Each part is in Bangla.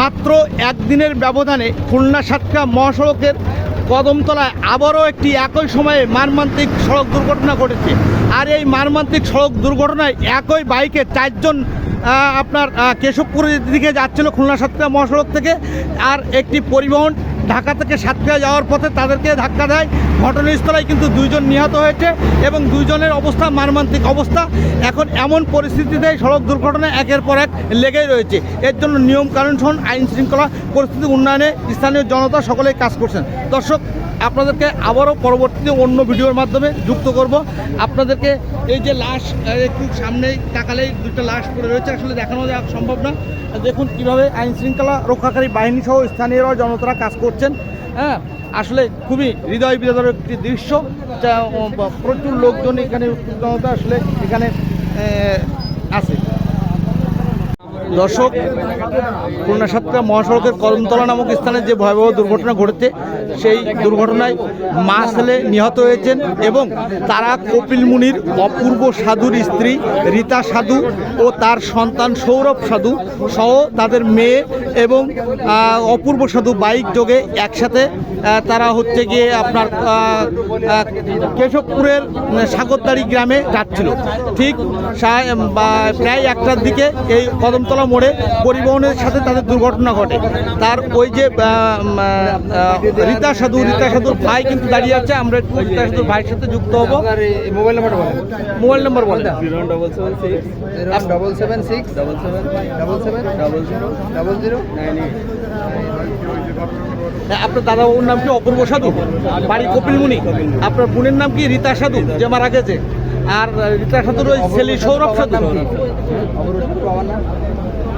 মাত্র একদিনের ব্যবধানে খুলনা সাতকা মহাসড়কের কদমতলায় আবারও একটি একই সময়ে মারমান্তিক সড়ক দুর্ঘটনা ঘটেছে। আর এই মারমান্তিক সড়ক দুর্ঘটনায় একই বাইকে চারজন আপনার কেশবপুরের দিকে যাচ্ছিল খুলনা সাতকা মহাসড়ক থেকে। আর একটি পরিবহন ঢাকা থেকে সাতক্ষীরা যাওয়ার পথে তাদেরকে ধাক্কা দেয়। ঘটনাস্থলেই কিন্তু দুইজন নিহত হয়েছে এবং দুইজনের অবস্থা মারমান্তিক অবস্থা। এখন এমন পরিস্থিতিতে সড়ক দুর্ঘটনা একের পর এক লেগেই রয়েছে। এর জন্য নিয়ম কানুন সহ আইন শৃঙ্খলা পরিস্থিতি উন্নয়নে স্থানীয় জনতা সকলেই কাজ করছেন। দর্শক আপনাদেরকে আবারও পরবর্তীতে অন্য ভিডিওর মাধ্যমে যুক্ত করব। আপনাদেরকে এই যে লাশ একটু সামনেই তাকালেই দুটো লাশ পড়ে রয়েছে, আসলে দেখানো যাওয়া সম্ভব না। দেখুন কীভাবে আইন শৃঙ্খলা রক্ষাকারী বাহিনী সহ স্থানীয়রা জনতারা কাজ করছেন। হ্যাঁ আসলে খুবই হৃদয় বিদারক একটি দৃশ্য, যা প্রচুর লোকজন এখানে জনতা আসলে এখানে আছে। দর্শক, খুলনা সাতক্ষীরা মহাসড়কের কলমতলা নামক স্থানে যে ভয়াবহ দুর্ঘটনা ঘটেছে, সেই দুর্ঘটনায় মা ছেলে নিহত হয়েছেন এবং তারা কপিল মুনির, অপূর্ব সাধুর স্ত্রী রীতা সাধু ও তার সন্তান সৌরভ সাধু সহ তাদের মেয়ে এবং অপূর্ব সাধু বাইক যোগে একসাথে তারা হচ্ছে গিয়ে আপনার কেশবপুরের সাগরদাড়ি গ্রামে যাচ্ছিল। ঠিক প্রায় একটার দিকে এই কদমতলা মোড়ে পরিবহনের সাথে তাদের দুর্ঘটনা ঘটে। তার ওই যে রীতা সাধু রীতা সাধুর ভাই কিন্তু দাঁড়িয়ে আছে। আমরা একটু রীতা সাধুর ভাইয়ের সাথে যুক্ত হব। মোবাইল নাম্বারটা বলেন। মোবাইল নম্বর বলেন। Zero double seven six double seven six double seven double seven double zero double zero nine আপনার দাদা বাবুর নাম কি? অপূর্ব সাধু? বাড়ি কপিলমুনি আপনার বোনের নাম কি? রীতা সাধু যে মারা গেছে। আর রীতা সাধুর ওই ছেলে সৌরভ সাধু?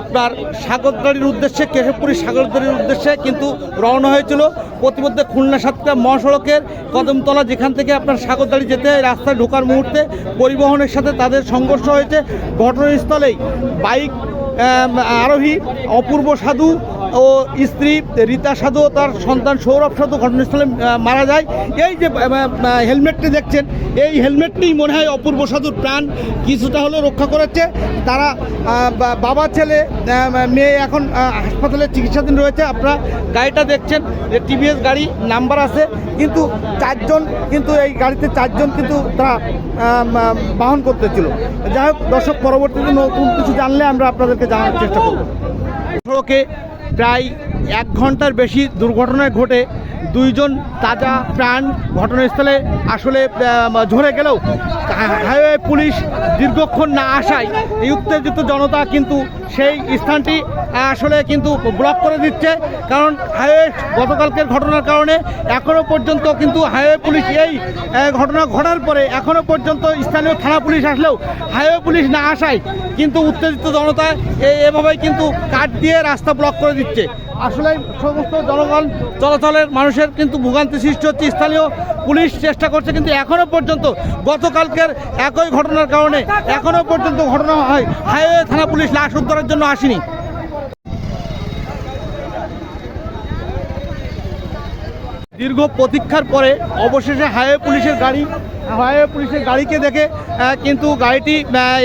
আপনার সাগরদারির উদ্দেশ্যে, কেশবপুরী সাগরদারির উদ্দেশ্যে কিন্তু রওনা হয়েছিল। প্রতিমধ্যে খুলনা সাতটা মহাসড়কের কদমতলা, যেখান থেকে আপনার সাগরদারি যেতে রাস্তায় ঢোকার মুহূর্তে পরিবহনের সাথে তাদের সংঘর্ষ হয়েছে। ঘটনাস্থলেই বাইক আরোহী অপূর্ব সাধু ও স্ত্রী রীতা সাধু তার সন্তান সৌরভ সাধু ঘটনাস্থলে মারা যায়। এই যে হেলমেটটি দেখছেন, এই হেলমেটটি মনে হয় অপূর্ব সাধুর প্রাণ। কিছুটা হলেও রক্ষা করেছে। তারা বাবা, ছেলে মেয়ে এখন হাসপাতালে চিকিৎসাধীন রয়েছে। আপনারা গাড়িটা দেখছেন, যে টিভিএস গাড়ি নাম্বার আছে। কিন্তু চারজন, কিন্তু এই গাড়িতে চারজন কিন্তু তারা বাহন করতেছিল। যাই হোক, দর্শক, পরবর্তীতে নতুন কিছু জানলে আমরা আপনাদেরকে জানার চেষ্টা করব। সড়কে প্রায় এক ঘণ্টার বেশি দুর্ঘটনায় ঘটে। দুইজন তাজা প্রাণ ঘটনাস্থলে আসলে ঝরে গেলেও হাইওয়ে পুলিশ দীর্ঘক্ষণ না আসায় এই উত্তেজিত জনতা কিন্তু সেই স্থানটি আসলে কিন্তু ব্লক করে দিচ্ছে, কারণ হাইওয়ে গতকালকের ঘটনার কারণে এখনও পর্যন্ত কিন্তু হাইওয়ে পুলিশ এই ঘটনা ঘটার পরে এখনও পর্যন্ত স্থানীয় থানা পুলিশ আসলেও হাইওয়ে পুলিশ না আসায় কিন্তু উত্তেজিত জনতা এভাবেই কিন্তু কাঠ দিয়ে রাস্তা ব্লক করে দিচ্ছে। আসলে সমস্ত জনগণ চলাচলের মানুষের কিন্তু ভোগান্তি সৃষ্টি হচ্ছে, স্থানীয় পুলিশ চেষ্টা করছে, কিন্তু এখনও পর্যন্ত গতকালকের একই ঘটনার কারণে এখনও পর্যন্ত ঘটনা হয় হাইওয়ে থানা পুলিশ লাশ উদ্ধারের জন্য আসেনি। দীর্ঘ প্রতীক্ষার পরে অবশেষে হাইওয়ে পুলিশের গাড়ি, হাইওয়ে পুলিশের গাড়িকে দেখে কিন্তু গাড়িটি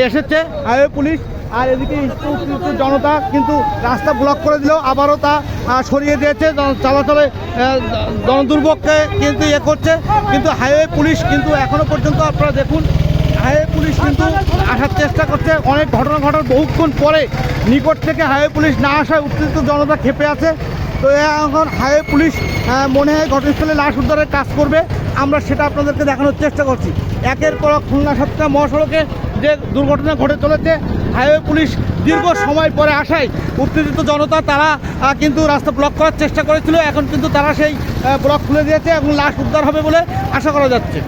এসেছে হাইওয়ে পুলিশ। আর এদিকে জনতা কিন্তু রাস্তা ব্লক করে দিলেও আবারও তা সরিয়ে দিয়েছে। চলাচলে জনদুর্ভোগকে কিন্তু ইয়ে করছে। কিন্তু হাইওয়ে পুলিশ কিন্তু এখনও পর্যন্ত আপনারা দেখুন, হাইওয়ে পুলিশ কিন্তু আসার চেষ্টা করছে। অনেক ঘটনা ঘটার বহুক্ষণ পরে নিকট থেকে হাইওয়ে পুলিশ না আসায় উত্তেজিত জনতা খেপে আছে। তো এখন হাইওয়ে পুলিশ মনে হয় ঘটনাস্থলে লাশ উদ্ধারের কাজ করবে। আমরা সেটা আপনাদেরকে দেখানোর চেষ্টা করছি। একের পর খুলনা সাতটা মহাসড়কে যে দুর্ঘটনা ঘটে চলেছে, হাইওয়ে পুলিশ দীর্ঘ সময় পরে আসায় উত্তেজিত জনতা, তারা কিন্তু রাস্তা ব্লক করার চেষ্টা করেছিল। এখন কিন্তু তারা সেই ব্লক খুলে দিয়েছে এবং লাশ উদ্ধার হবে বলে আশা করা যাচ্ছে।